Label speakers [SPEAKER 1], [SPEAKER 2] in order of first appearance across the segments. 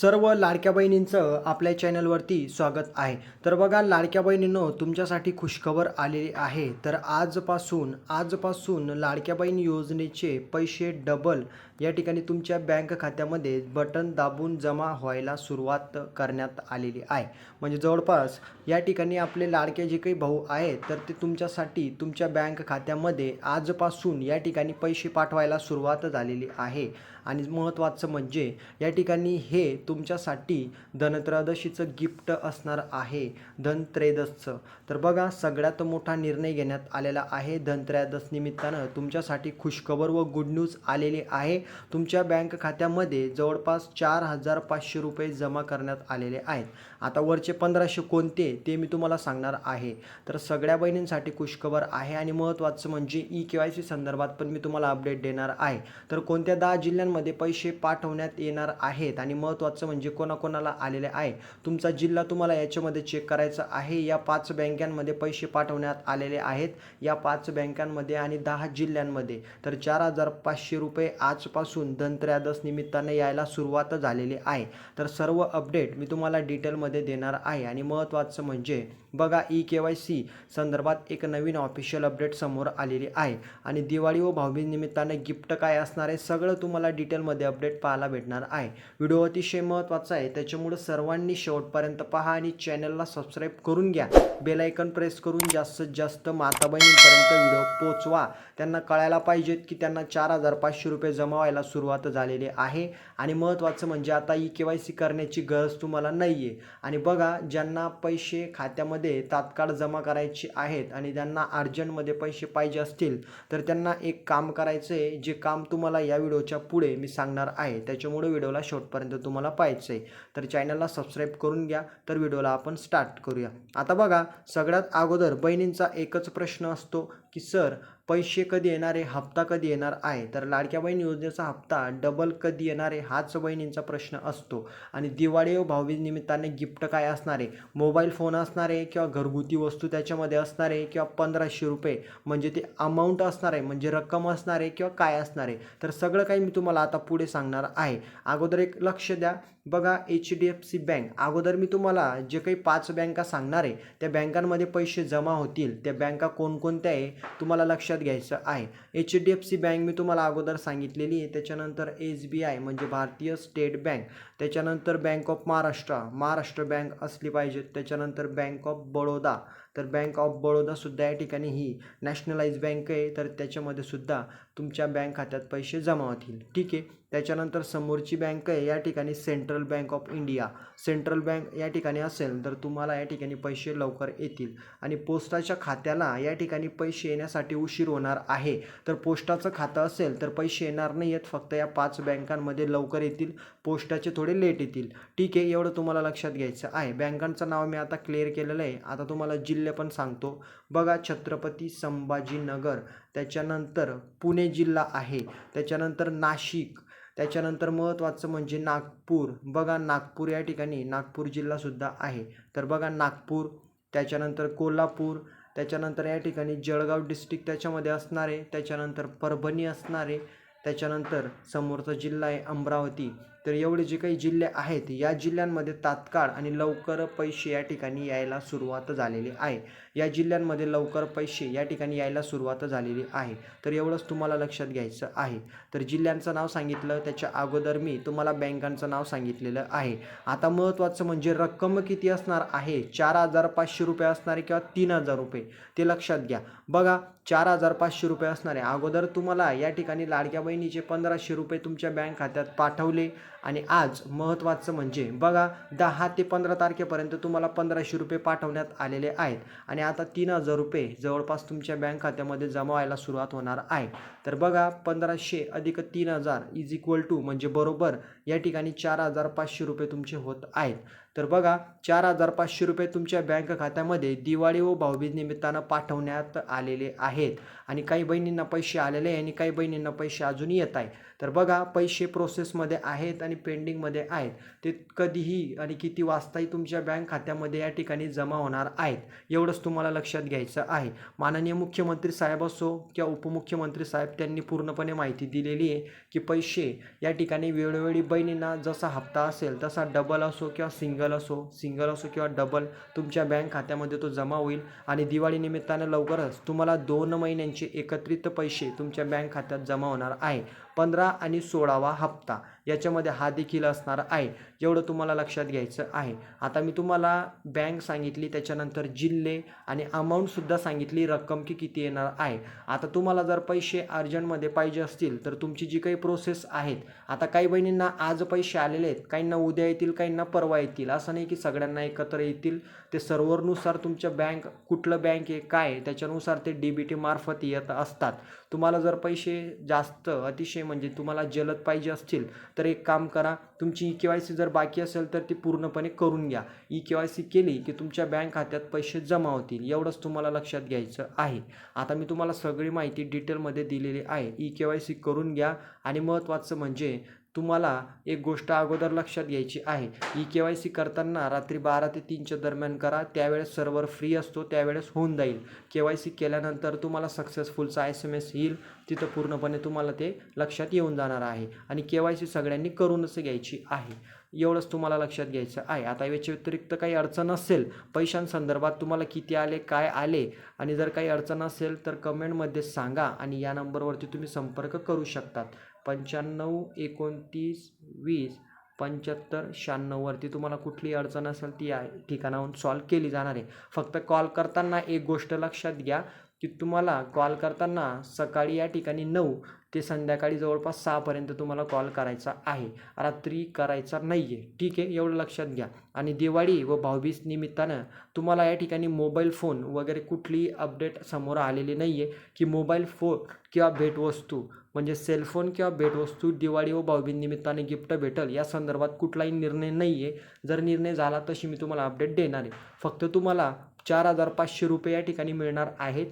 [SPEAKER 1] सर्व लाडक्या बहिणींचं आपल्या चॅनलवरती स्वागत आहे. तर बघा लाडक्या बहिणींनो तुमच्यासाठी खुशखबर आलेली आहे. तर आजपासून आजपासून लाडक्या बहीण योजनेचे पैसे डबल या ठिकाणी तुमच्या बँक खात्यामध्ये बटन दाबून जमा व्हायला सुरुवात करण्यात आलेली आहे. म्हणजे जवळपास या ठिकाणी आपले लाडके जे काही भाऊ आहेत तर ते तुमच्यासाठी तुमच्या बँक खात्यामध्ये आजपासून या ठिकाणी पैसे पाठवायला सुरुवात झालेली आहे. आणि महत्त्वाचं म्हणजे या ठिकाणी हे तुमच्यासाठी धनत्रयोदशीचं गिफ्ट असणार आहे धनत्रयोदसचं तर बघा सगळ्यात मोठा निर्णय घेण्यात आलेला आहे. धनत्रयोदस निमित्तानं तुमच्यासाठी खुशखबर व गुड न्यूज आलेली आहे. तुमच्या बँक खात्यामध्ये जवळपास चार हजार पाचशे रुपये जमा करण्यात आलेले आहेत. आता वरचे पंधराशे कोणते ते मी तुम्हाला सांगणार आहे. तर सगळ्या बहिणींसाठी खुशखबर आहे आणि महत्त्वाचं म्हणजे ई के वाय सी संदर्भात पण मी तुम्हाला अपडेट देणार आहे. तर कोणत्या दहा जिल्ह्यांमध्ये पैसे पाठवण्यात येणार आहेत आणि महत्त्वाचं म्हणजे कोणाकोणाला आलेले आहे? तुमचा जिल्हा तुम्हाला याच्यामध्ये चेक करायचा आहे. या पाच बँकांमध्ये पैसे पाठवण्यात आलेले आहेत. या पाच बँकांमध्ये आणि दहा जिल्ह्यांमध्ये. तर चार हजार पाचशे रुपये आजपासून धनत्रयोदश निमित्ताने यायला सुरुवात झालेली आहे. तर सर्व अपडेट मी तुम्हाला डिटेलमध्ये देणार आहे. आणि महत्त्वाचं म्हणजे बघा ई के वाय सी संदर्भात एक नवीन ऑफिशियल अपडेट समोर आलेली आहे. आणि दिवाळी व भाऊबीज निमित्ताने गिफ्ट काय असणार आहे सगळं तुम्हाला डिटेलमध्ये अपडेट पाहायला भेटणार आहे. व्हिडिओ अतिशय महत्त्वाचा आहे. त्याच्यामुळे सर्वांनी शेवटपर्यंत पहा आणि चॅनलला सबस्क्राईब करून घ्या. बेलायकन प्रेस करून जास्तीत जास्त माता बहिणींपर्यंत व्हिडिओ पोचवा. त्यांना कळायला पाहिजेत की त्यांना चार हजार पाचशे रुपये जमा व्हायला सुरुवात झालेली आहे. आणि महत्त्वाचं म्हणजे आता ई के वाय सी करण्याची गरज तुम्हाला नाही आहे आणि बघा ज्यांना पैसे खात्यामध्ये तात्काळ जमा करायचे आहेत आणि ज्यांना अर्जंटमध्ये पैसे पाहिजे असतील तर त्यांना एक काम करायचं आहे जे काम तुम्हाला या व्हिडिओच्या पुढे मी सांगणार आहे. त्याच्यामुळे व्हिडिओला शेवटपर्यंत तुम्हाला पाहायचं आहे तर चॅनलला सबस्क्राईब करून घ्या. तर व्हिडिओला आपण स्टार्ट करूया. आता बघा सगळ्यात अगोदर बहिणींचा एकच प्रश्न असतो की सर पैसे कधी येणार आहे हप्ता कधी येणार आहे? तर लाडक्या बहीण योजनेचा हप्ता डबल कधी येणार आहे? हाच बहिणींचा प्रश्न असतो. आणि दिवाळी व भाऊबीज निमित्ताने गिफ्ट काय असणार आहे? मोबाईल फोन असणार आहे किंवा घरगुती वस्तू त्याच्यामध्ये असणार आहे किंवा पंधराशे रुपये? म्हणजे ते अमाऊंट असणार आहे म्हणजे रक्कम असणार आहे किंवा काय असणार आहे? तर सगळं काही मी तुम्हाला आता पुढे सांगणार आहे. अगोदर एक लक्ष द्या. बघा H D F C bank अगोदर मी तुम्हाला जे काही पाच बँका सांगणार आहे त्या बँकांमध्ये पैसे जमा होतील. त्या बँका कोणकोणत्या आहे तुम्हाला लक्षात घ्यायचं आहे. H D F C bank मी तुम्हाला अगोदर सांगितलेली आहे. त्याच्यानंतर एस बी आय म्हणजे भारतीय स्टेट बँक. त्याच्यानंतर bank of Maharashtra. Maharashtra bank असली पाहिजे. त्याच्यानंतर बँक ऑफ बडोदा. तर बँक ऑफ बडोदासुद्धा या ठिकाणी ही नॅशनलाइज बँक आहे. तर त्याच्यामध्ये सुद्धा तुमच्या बँक खात्यात पैसे जमा होतील. ठीक आहे? त्याच्यानंतर समोरची बँक आहे या ठिकाणी central bank of India. Central bank या ठिकाणी असेल तर तुम्हाला या ठिकाणी पैसे लवकर येतील. आणि पोस्टाच्या खात्याला या ठिकाणी पैसे येण्यासाठी उशीर होणार आहे. तर पोस्टाचं खातं असेल तर पैसे येणार नाही आहेत. फक्त या पाच बँकांमध्ये लवकर येतील. पोस्टाचे थोडे लेट येतील. ठीक आहे? एवढं तुम्हाला लक्षात घ्यायचं आहे. बँकांचं नाव मी आता क्लिअर केलेलं आहे. आता तुम्हाला जिल्हे पण सांगतो बघा छत्रपती संभाजीनगर त्याच्यानंतर पुणे जिल्हा आहे त्याच्यानंतर नाशिक त्याच्यानंतर महत्त्वाचं म्हणजे नागपूर. बघा नागपूर या ठिकाणी नागपूर जिल्हासुद्धा आहे. तर बघा नागपूर त्याच्यानंतर कोल्हापूर त्याच्यानंतर या ठिकाणी जळगाव डिस्ट्रिक्ट त्याच्यामध्ये असणारे त्याच्यानंतर परभणी असणारे त्याच्यानंतर समोरचा जिल्हा आहे अमरावती. तर एवढे जे काही जिल्हे आहेत या जिल्ह्यांमध्ये तात्काळ आणि लवकर पैसे या ठिकाणी यायला सुरुवात झालेली आहे. या जिल्ह्यांमध्ये लवकर पैसे या ठिकाणी यायला सुरुवात झालेली आहे. तर एवढंच तुम्हाला लक्षात घ्यायचं आहे. तर जिल्ह्यांचं नाव सांगितलं त्याच्या अगोदर मी तुम्हाला बँकांचं नाव सांगितलेलं आहे. आता महत्त्वाचं म्हणजे रक्कम किती असणार आहे? चार हजार पाचशे रुपये असणारे किंवा तीन हजार रुपये? ते लक्षात घ्या. बघा चार हजार पाचशे रुपये असणारे. अगोदर तुम्हाला या ठिकाणी लाडक्या बहिणीचे पंधराशे रुपये तुमच्या बँक खात्यात पाठवले. आणि आज महत्त्वाचं म्हणजे बघा दहा ते पंधरा तारखेपर्यंत तुम्हाला पंधराशे रुपये पाठवण्यात आलेले आहेत. आणि आता तीन हजार रुपये जवळपास तुमच्या बँक खात्यामध्ये जमा व्हायला सुरुवात होणार आहे. तर बघा पंधराशे अधिक तीन हजार इज इक्वल टू म्हणजे बरोबर या ठिकाणी चार हजार पाचशे रुपये तुमचे होत आहेत. तर बघा चार हजार पाचशे रुपये तुमच्या बँक खात्यामध्ये दिवाळी व भाऊबीज निमित्तानं पाठवण्यात आलेले आहेत. आणि काही बहिणींना पैसे आलेले आहे आणि काही बहिणींना पैसे अजून येत आहे. तर बघा पैसे प्रोसेसमध्ये आहेत आणि पेंडिंगमध्ये आहेत. ते कधीही आणि किती वाजताही तुमच्या बँक खात्यामध्ये या ठिकाणी जमा होणार आहेत. एवढंच तुम्हाला लक्षात घ्यायचं आहे. माननीय मुख्यमंत्री साहेब असो किंवा उपमुख्यमंत्री साहेब त्यांनी पूर्णपणे माहिती दिलेली आहे की पैसे या ठिकाणी वेळोवेळी बहिणींना जसा हप्ता असेल तसा डबल असो किंवा सिंगल असो सिंगल असो किंवा डबल तुमच्या बँक खात्यामध्ये तो जमा होईल आणि दिवाळी निमित्तानं लवकरच तुम्हाला दोन महिन्यांचे एकत्रित पैसे तुमच्या बँक खात्यात जमा होणार आहे. पंधरा आणि सोळावा हप्ता. याच्यामध्ये हा देखील असणार आहे. एवढं तुम्हाला लक्षात घ्यायचं आहे. आता मी तुम्हाला बँक सांगितली त्याच्यानंतर जिल्हे आणि अमाऊंटसुद्धा सांगितली रक्कम की किती येणार आहे. आता तुम्हाला जर पैसे अर्जंटमध्ये पाहिजे असतील तर तुमची जी काही प्रोसेस आहेत आता काही बहिणींना आज पैसे आलेले आहेत काहींना उद्या येतील काहींना परवा येतील. असं नाही की सगळ्यांना एकत्र येतील. ते सर्व्हरनुसार तुमच्या बँक कुठलं बँक आहे काय आहे, त्याच्यानुसार ते डी बी टी मार्फत येत असतात. तुम्हाला जर पैसे जास्त अतिशय म्हणजे तुम्हाला जलद पाहिजे असतील तर एक काम करा तुमची ई के वाय सी जर बाकी असेल तर ती पूर्णपणे करून घ्या. ई के वाय सी केली की तुमच्या बँक खात्यात पैसे जमा होतील एवढंच तुम्हाला लक्षात घ्यायचं आहे. आता मी तुम्हाला सगळी माहिती डिटेलमध्ये दिलेली आहे. ई के वाय सी करून घ्या आणि महत्त्वाचं म्हणजे तुम्हाला एक गोष्ट अगोदर लक्षात घ्यायची आहे. ई के वाय सी करताना रात्री बारा ते तीनच्या दरम्यान करा. त्यावेळेस सर्व्हर फ्री असतो त्यावेळेस होऊन जाईल. के वाय सी केल्यानंतर तुम्हाला सक्सेसफुलचा एस एम एस येईल. तिथं पूर्णपणे तुम्हाला ते लक्षात येऊन जाणार आहे. आणि के वाय सी सगळ्यांनी करूनच घ्यायची आहे. एवढंच तुम्हाला लक्षात घ्यायचं आहे. आता याच्या व्यतिरिक्त काही अडचण असेल पैशांसंदर्भात तुम्हाला किती आले काय आले आणि जर काही अडचण असेल तर कमेंटमध्ये सांगा आणि या नंबरवरती तुम्ही संपर्क करू शकतात. पंच्याण्णव एकोणतीस वीस पंच्याहत्तर शहाण्णववरती तुम्हाला कुठली अडचण असेल ती या ठिकाणाहून सॉल्व केली जाणार आहे. फक्त कॉल करताना एक गोष्ट लक्षात घ्या की तुम्हाला कॉल करताना सकाळी या ठिकाणी नऊ ते संध्याकाळी जवळपास सहापर्यंत तुम्हाला कॉल करायचा आहे. रात्री करायचा नाही आहे ठीक आहे? एवढं लक्षात घ्या. आणि दिवाळी व भाऊबीज निमित्तानं तुम्हाला या ठिकाणी मोबाईल फोन वगैरे कुठलीही अपडेट समोर आलेली नाही आहे की मोबाईल फोन किंवा भेटवस्तू म्हणजे सेलफोन किंवा भेटवस्तू दिवाळी व भाऊबीज निमित्ताने गिफ्ट भेटल या संदर्भात कुठलाही निर्णय नाही आहे जर निर्णय झाला तशी मी तुम्हाला अपडेट देणार आहे. फक्त तुम्हाला चार हजार पाचशे रुपये या ठिकाणी मिळणार आहेत.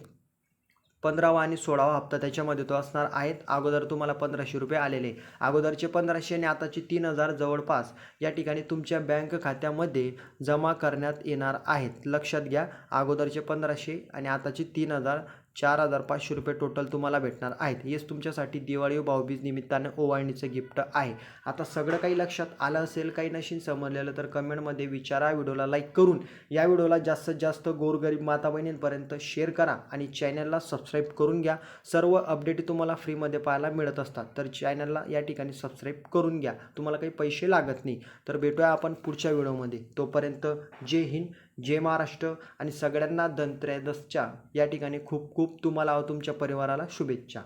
[SPEAKER 1] पंधरावा आणि सोळावा हप्ता त्याच्यामध्ये तो असणार आहेत. अगोदर तुम्हाला पंधराशे रुपये आलेले. अगोदरचे पंधराशे आणि आताचे तीन हजार जवळपास या ठिकाणी तुमच्या बँक खात्यामध्ये जमा करण्यात येणार आहेत. लक्षात घ्या अगोदरचे पंधराशे आणि आताचे तीन हजार चार हजार पाचशे रुपये टोटल तुम्हाला भेटणार आहेत. हेच तुमच्यासाठी दिवाळी व भाऊबीज निमित्तानं ओवाळणीचं गिफ्ट आहे. आता सगळं काही लक्षात आलं असेल काही नशीन समजलेलं तर कमेंटमध्ये विचारा. व्हिडिओला लाईक करून या व्हिडिओला जास्तीत जास्त गोरगरीब माता बहिणींपर्यंत शेअर करा आणि चॅनलला सबस्क्राईब करून घ्या. सर्व अपडेट तुम्हाला फ्रीमध्ये पाहायला मिळत असतात. तर चॅनलला या ठिकाणी सबस्क्राईब करून घ्या. तुम्हाला काही पैसे लागत नाही. तर भेटूया आपण पुढच्या व्हिडिओमध्ये तोपर्यंत जय हिंद. जय महाराष्ट्र आणि सगळ्यांना धनत्रयोदसच्या या ठिकाणी खूप खूप तुम्हाला व तुमच्या परिवाराला शुभेच्छा.